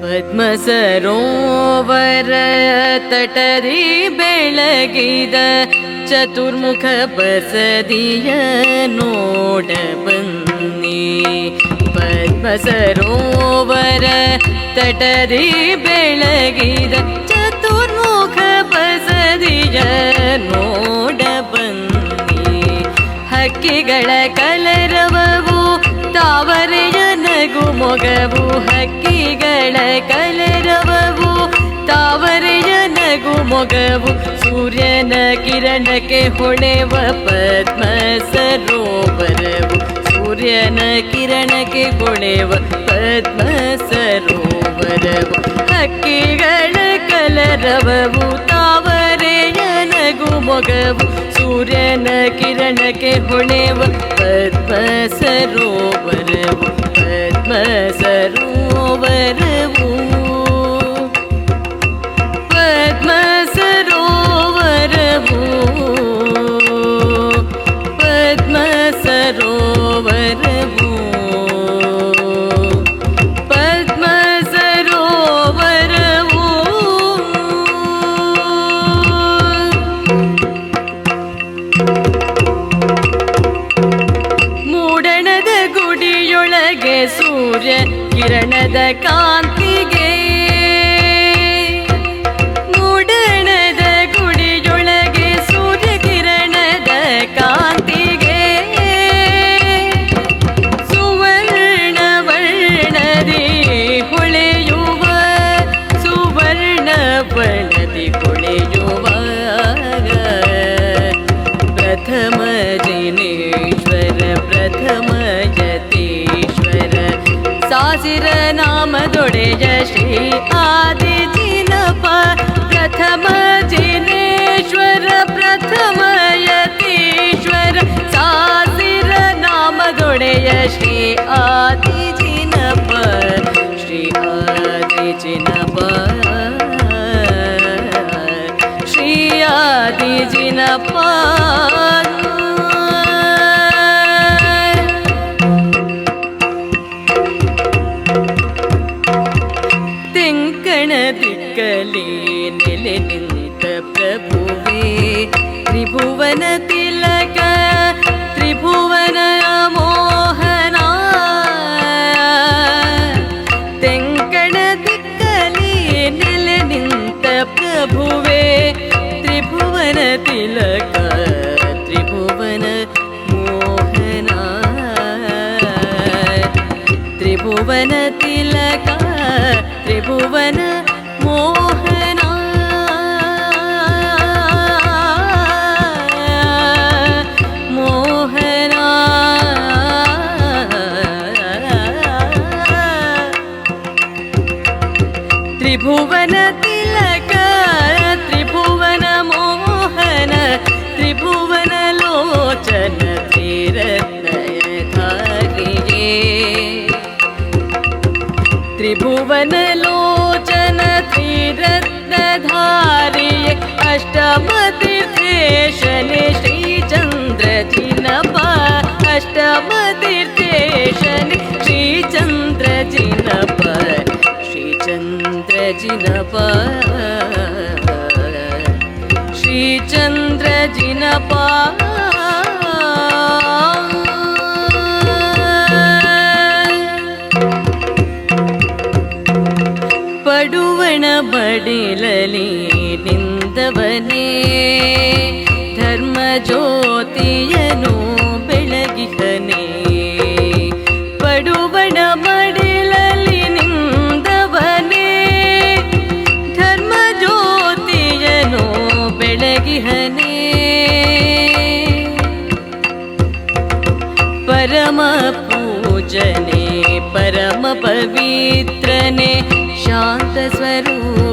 ಪದ್ಮ ಸರೋವರ ತಟರಿ ಬೆಳಗಿದ ಚತುರ್ಮುಖ ಬಸದಿಯ ನೋಡ ಬನ್ನಿ. ಪದ್ಮಸರೋವರ ತಟರಿ ಬೆಳಗಿದ ಚತುರ್ಮುಖ ಬಸದಿಯ ನೋಡ ಬನ್ನಿ. ಹಕ್ಕಿಗಳ ಕಲರವವು, ತಾವರೆಯ ನಗು ಮೊಗವು ಹಕ್ಕಿಗಳ ಕಲರವವು, ತಾವರೆಯ ನಗು ಮೊಗವು, ಸೂರ್ಯನ ಕಿರಣಕ್ಕೆ ಹೊಳೆವ ಪದ್ಮ ಸರೋವರವು, ಸೂರ್ಯನ ಕಿರಣಕ್ಕೆ ಹೊಳೆವ ಪದ್ಮ ಸರೋವರವು, ಹಕ್ಕಿಗಳ ಕಲರವವು, ತಾವರೆಯ ನಗು ಮೊಗವು, ಸೂರ್ಯನ ಕಿರಣಕ್ಕೆ ಹೊಳೆವ ಪದ್ಮ ಸರೋವರವು ಗುಡಿಯೊಳಗೆ ಸೂರ್ಯ ಕಿರಣದ ಕಾಂತಿಗೆ श्रिरनाम जोडेयश्री आदिनप प्रथम जिनेश्वर प्रथम यतीश्वर। सारनाम जोडेयश्री आदिजिनप श्री आदिजिनप श्री आदिजिनप തിരഞ്ഞ പ്രഭുവേ ത്രിഭുവന തിലക ത്രിഭുവന മോഹന. തെങ്കണ തിക്കലേ നിലനിന്ത പ്രഭുവേ ത്രിഭുവന തിലക ത്രിഭുവന മോഹന. ത്രിഭുവന തിലക ത്രിഭുവന മോഹന. त्रिभुवन तिलक, त्रिभुवन मोहन, त्रिभुवन लोचन त्रिरत्नधारिये त्रिभुवन लोचन त्रिरत्नधारिये अष्टमतीर्थेश श्रीचन्द्रजिनप अष्टमतीर्थेश श्रीचन्द्रजिनप श्रीचन्द्र ಜಿನಪ ಶ್ರೀಚಂದ್ರ ಜಿನಪ ಶ್ರೀಚಂದ್ರ ಜಿನಪ ಪಡುವಣ ಬಡಿಲಲಿ ನಿಂದವನೇ ಧರ್ಮ ಜ್ಯೋತಿಯನು पूजने परमपवित्रने शान्तस्वरूप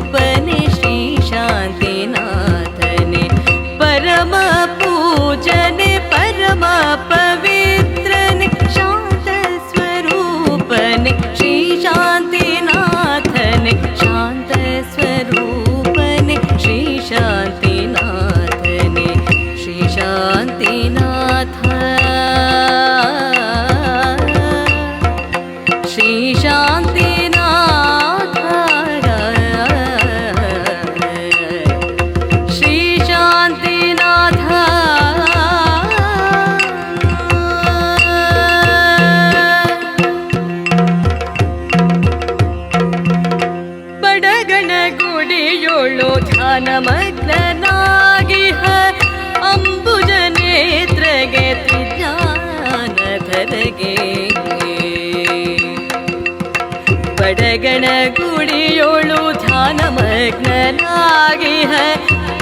ಬಡಗಣ ಗುಡಿಯೋಳು ಧ್ಯಾನ ಮಗ್ನನಾಗಿಹ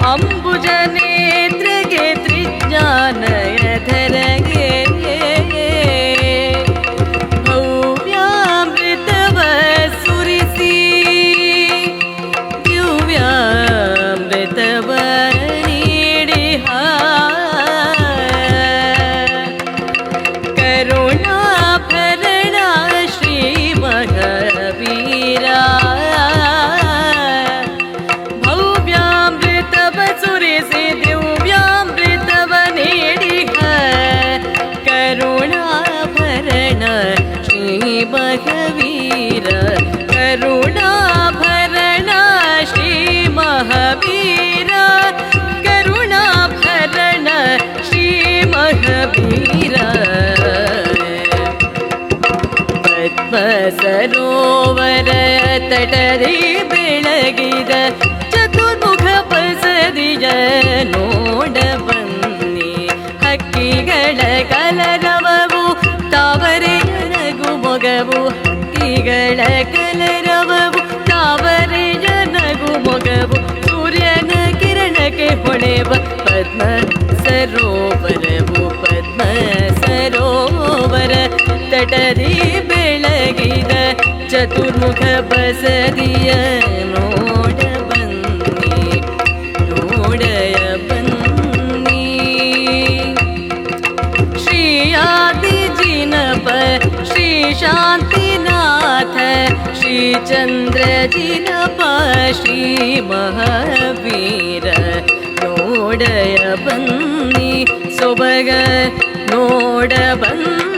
ಅಂಬುಜ ನೇತ್ರಗೆ ತ್ರಿಜ್ಞಾನಯ ಸರೋವರ ತಟರಿ ಬೆಳಗಿದ ಚತುರ್ಮುಖ ಬಸದಿಯ ನೋಡ ಬನ್ನಿ ಹಕ್ಕಿಗಳ ಕಲರವವು ತಾವರೆಯ ನಗು ಮೊಗವು ಹಕ್ಕಿಗಳ ಕಲರವವು ತಾವರೆಯ ನಗು ಮೊಗವು ಸೂರ್ಯನ ಕಿರಣಕ್ಕೆ ಹೊಳೆವ ಪದ್ಮ ಸರೋವರವು ಪದ್ಮ ಸರೋವರ ತಟದಿ ಬೆಳಗಿದ ख बसर मोडबन् नोडय बिनी श्री यादि जिनप श्री शान्ति नाथ श्रीचन्द्र जिनप श्री महीर ओडय बन्नि सोबग नोडबन्